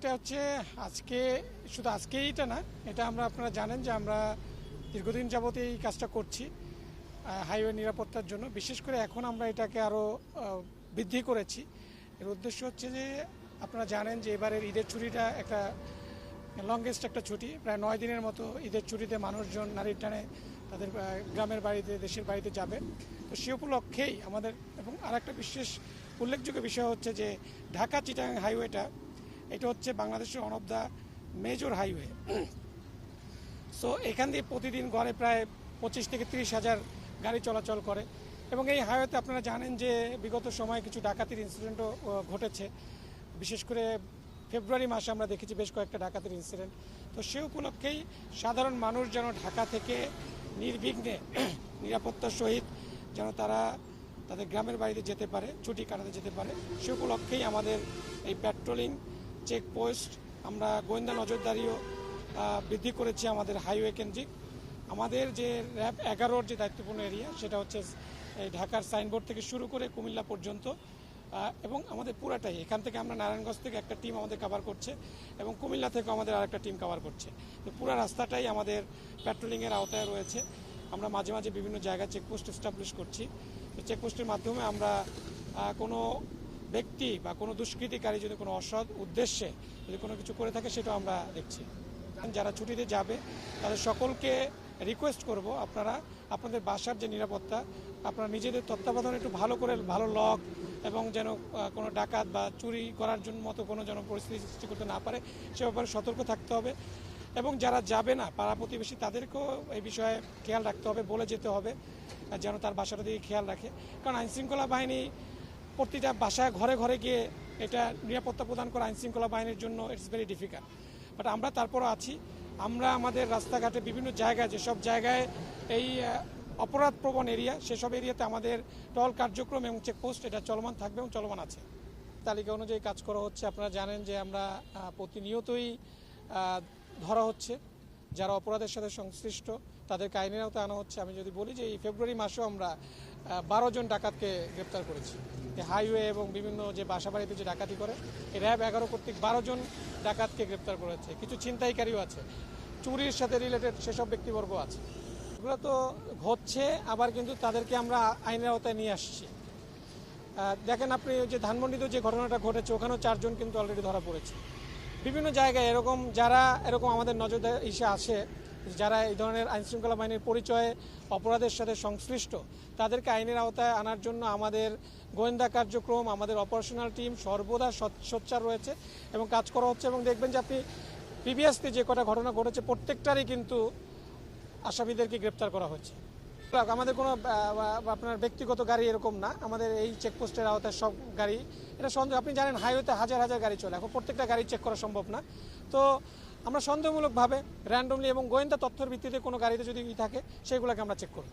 এটা হচ্ছে আজকে, শুধু আজকেই এটা না, এটা আমরা আপনারা জানেন যে আমরা দীর্ঘদিন যাবত এই কাজটা করছি হাইওয়ে নিরাপত্তার জন্য। বিশেষ করে এখন আমরা এটাকে আরও বৃদ্ধি করেছি। এর উদ্দেশ্য হচ্ছে যে আপনারা জানেন যে এবারের ঈদের ছুটিটা একটা লংগেস্ট একটা ছুটি। প্রায় নয় দিনের মতো ঈদের ছুটিতে মানুষজন নারীর টানে তাদের গ্রামের বাড়িতে, দেশের বাড়িতে যাবে তো সে উপলক্ষেই আমাদের, এবং আরেকটা বিশেষ উল্লেখযোগ্য বিষয় হচ্ছে যে ঢাকা চিটাং হাইওয়েটা এটা হচ্ছে বাংলাদেশের one of the major highway so এখান দিয়ে প্রতিদিন গড়ে প্রায় পঁচিশ থেকে তিরিশ হাজার গাড়ি চলাচল করে। এবং এই হাইওয়েতে আপনারা জানেন যে বিগত সময়ে কিছু ডাকাতির ইনসিডেন্টও ঘটেছে। বিশেষ করে ফেব্রুয়ারি মাসে আমরা দেখেছি বেশ কয়েকটা ডাকাতির ইনসিডেন্ট তো সে উপলক্ষেই সাধারণ মানুষ যেন ঢাকা থেকে নির্বিঘ্নে নিরাপত্তার সহিত যেন তারা তাদের গ্রামের বাড়িতে যেতে পারে, ছুটি কাটাতে যেতে পারে, সে উপলক্ষেই আমাদের এই পেট্রোলিং চেকপোস্ট আমরা গোয়েন্দা নজরদারিও বৃদ্ধি করেছি আমাদের হাইওয়ে কেন্দ্রিক। আমাদের যে র্যাব এগারোর যে দায়িত্বপূর্ণ এরিয়া সেটা হচ্ছে ঢাকার সাইনবোর্ড থেকে শুরু করে কুমিল্লা পর্যন্ত এবং আমাদের পুরাটাই। এখান থেকে আমরা নারায়ণগঞ্জ থেকে একটা টিম আমাদের কাভার করছে, এবং কুমিল্লা থেকে আমাদের আরেকটা টিম কভার করছে। তো পুরো রাস্তাটাই আমাদের প্যাট্রোলিংয়ের আওতায় রয়েছে। আমরা মাঝে মাঝে বিভিন্ন জায়গায় চেকপোস্ট এস্টাবলিশ করছি। তো চেকপোস্টের মাধ্যমে আমরা কোনো ব্যক্তি বা কোনো দুষ্কৃতিকারী যদি কোনো অসৎ উদ্দেশ্যে যদি কোনো কিছু করে থাকে, সেটাও আমরা দেখছি। যারা ছুটিতে যাবে, তাদের সকলকে রিকোয়েস্ট করব আপনারা আপনাদের বাসার যে নিরাপত্তা, আপনারা নিজেদের তত্ত্বাবধানে একটু ভালো করে, ভালো লক এবং যেন কোনো ডাকাত বা চুরি করার জন্য মতো কোনো যেন পরিস্থিতি সৃষ্টি করতে না পারে, সে ব্যাপারে সতর্ক থাকতে হবে। এবং যারা যাবে না, পাড়া প্রতিবেশী, তাদেরকেও এই বিষয়ে খেয়াল রাখতে হবে, বলে যেতে হবে, যেন তার বাসাটা দিকে খেয়াল রাখে। কারণ আইনশৃঙ্খলা বাহিনী প্রতিটা বাসায় ঘরে ঘরে গিয়ে এটা নিরাপত্তা প্রদান করা আইনশৃঙ্খলা বাহিনীর জন্য ইটস ভেরি ডিফিকাল্ট বাট আমরা তারপরও আছি। আমরা আমাদের রাস্তাঘাটে বিভিন্ন জায়গায়, যেসব জায়গায় এই অপরাধ প্রবণ এরিয়া সেসব এরিয়াতে আমাদের টল কার্যক্রম এবং চেকপোস্ট এটা চলমান থাকবে এবং চলমান আছে। তালিকা অনুযায়ী কাজ করা হচ্ছে। আপনারা জানেন যে আমরা প্রতিনিয়তই ধরা হচ্ছে। যারা অপরাধের সাথে সংশ্লিষ্ট, তাদেরকে আইনের আওতায় আনা হচ্ছে। আমি যদি বলি যে এই ফেব্রুয়ারি মাসেও আমরা বারো জন ডাকাতকে গ্রেপ্তার করেছি। হাইওয়ে এবং বিভিন্ন যে বাসাবাড়িতে যে ডাকাতি করে র্যাব এগারো কর্তৃক বারো জন ডাকাতকে গ্রেপ্তার করেছে। কিছু ছিনতাইকারীও আছে। চুরির সাথে রিলেটেড সেসব ব্যক্তিবর্গ আছে। এগুলো তো ঘটছে, আবার কিন্তু তাদেরকে আমরা আইনের আওতায় নিয়ে আসছি। দেখেন আপনি যে ধানমন্ডিতে যে ঘটনাটা ঘটেছে, ওখানেও চারজন কিন্তু অলরেডি ধরা পড়েছে। বিভিন্ন জায়গায় এরকম, যারা এরকম আমাদের নজর ইসে আসে যারা এই ধরনের আইনশৃঙ্খলা বাহিনীর পরিচয়ে অপরাধের সাথে সংশ্লিষ্ট, তাদেরকে আইনের আওতায় আনার জন্য আমাদের গোয়েন্দা কার্যক্রম, আমাদের অপারেশনাল টিম সর্বদা সোচ্চার রয়েছে এবং কাজ করা হচ্ছে এবং দেখবেন যে আপনি প্রিভিয়াসলি যে কটা ঘটনা ঘটেছে প্রত্যেকটারই কিন্তু আসামিদেরকে গ্রেপ্তার করা হয়েছে আমাদের কোনো আপনার ব্যক্তিগত গাড়ি এরকম না। আমাদের এই চেকপোস্টের আওতায় সব গাড়ি, এটা সন্দেহ আপনি জানেন হাইওয়েতে হাজার হাজার গাড়ি চলে। এখন প্রত্যেকটা গাড়ি চেক করা সম্ভব না। তো আমরা সন্দেহমূলকভাবে র্যান্ডমলি এবং গোয়েন্দা তথ্যের ভিত্তিতে কোনো গাড়িতে যদি থাকে, সেগুলোকে আমরা চেক করব।